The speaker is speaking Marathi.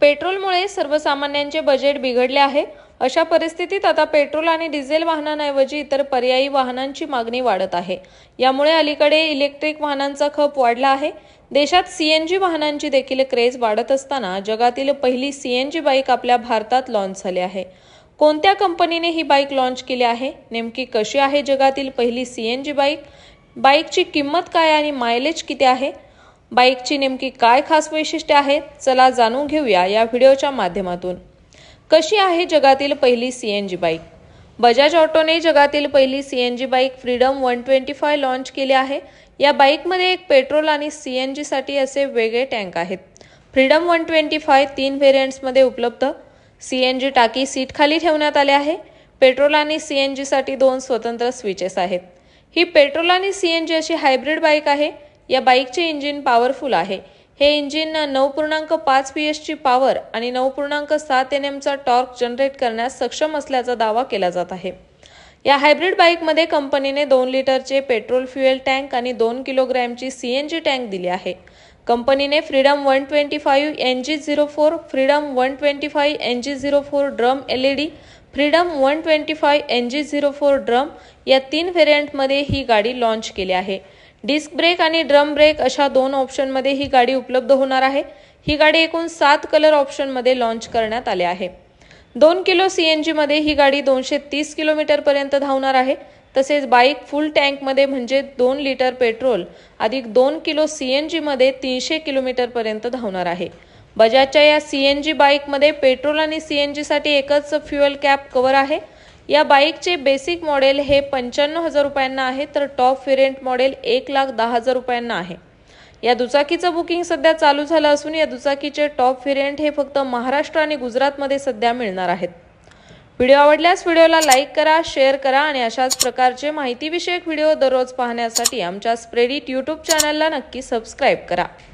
पेट्रोलमुळे सर्वसामान्यांचे बजेट बिघडले आहे. अशा परिस्थितीत आता पेट्रोल आणि डिझेल वाहनांऐवजी इतर पर्यायी वाहनांची मागणी वाढत आहे. यामुळे अलीकडे इलेक्ट्रिक वाहनांचा खप वाढला आहे. देशात सीएनजी वाहनांची देखील क्रेज वाढत असताना जगातील पहिली सीएनजी बाईक आपल्या भारतात लॉन्च झाली आहे. कोणत्या कंपनीने ही बाईक लॉन्च केली आहे? नेमकी कशी आहे जगातील पहिली सीएनजी बाईक? बाईकची किंमत काय आणि मायलेज किती आहे? बाईकची नेमकी काय खास वैशिष्ट्ये आहेत चला जाणून घेऊया या व्हिडिओच्या माध्यमातून. कशी आहे जगातील पहिली C N G bike? Bajaj ऑटोने जगातील पहिली C N G bike freedom one twenty five launch केली आहे. या बाईकमध्ये एक पेट्रोल आणि सी एन जीसाठी असे वेगळे टँक आहेत. फ्रीडम वन ट्वेंटी फाय तीन व्हेरियंट्समध्ये उपलब्ध. सी एन जी टाकी सीट खाली ठेवण्यात आले आहे. पेट्रोल आणि सी एन जीसाठी दोन स्वतंत्र स्विचेस आहेत. ही पेट्रोल आणि सी एन जी अशी हायब्रिड बाईक आहे या बाईकचे इंजिन पॉवरफुल आहे. हे इंजिन नऊ पूर्णांक पाच पी एचची पॉवर आणि नऊ पूर्णांक सात एन एमचा टॉर्क जनरेट करण्यास सक्षम असल्याचा दावा केला जात आहे. या हायब्रिड बाईकमध्ये कंपनीने दोन लिटरचे पेट्रोल फ्युएल टँक आणि दोन किलोग्रॅमची सी एन जी टँक दिली आहे. कंपनीने freedom one twenty five N G zero four freedom one twenty five N G zero four drum L E D freedom one twenty five N G zero four drum या तीन व्हेरियंटमध्ये ही गाडी लॉन्च केली आहे. डिस्क ब्रेक आणि ड्रम ब्रेक अशा दोन ऑप्शनमध्ये ही गाडी उपलब्ध होणार आहे. ही गाडी एकूण सात कलर ऑप्शनमध्ये लॉन्च करण्यात आले आहे. दोन किलो सी एन जीमध्ये ही गाडी दोनशे तीस किलोमीटरपर्यंत धावणार आहे. तसेच बाईक फुल टँकमध्ये म्हणजे दोन लिटर पेट्रोल अधिक दोन किलो सी एन जीमध्ये तीनशे किलोमीटरपर्यंत धावणार आहे. बजाजच्या या सी एन जी बाईकमध्ये पेट्रोल आणि सी एन जीसाठी एकच फ्युअल कॅप कवर आहे. या बाईकचे बेसिक मॉडेल हे पंच्याण्णव हजार रुपयांना आहे तर टॉप व्हेरियंट मॉडेल एक लाख दहा हजार रुपयांना आहे. या दुचाकीचं बुकिंग सध्या चालू झालं असून या दुचाकीचे टॉप व्हेरियंट हे फक्त महाराष्ट्र आणि गुजरातमध्ये सध्या मिळणार आहेत. व्हिडिओ आवडल्यास व्हिडिओला लाईक करा शेअर करा आणि अशाच प्रकारचे माहितीविषयक व्हिडिओ दररोज पाहण्यासाठी आमच्या स्प्रेडिट यूट्यूब चॅनलला नक्की सबस्क्राईब करा.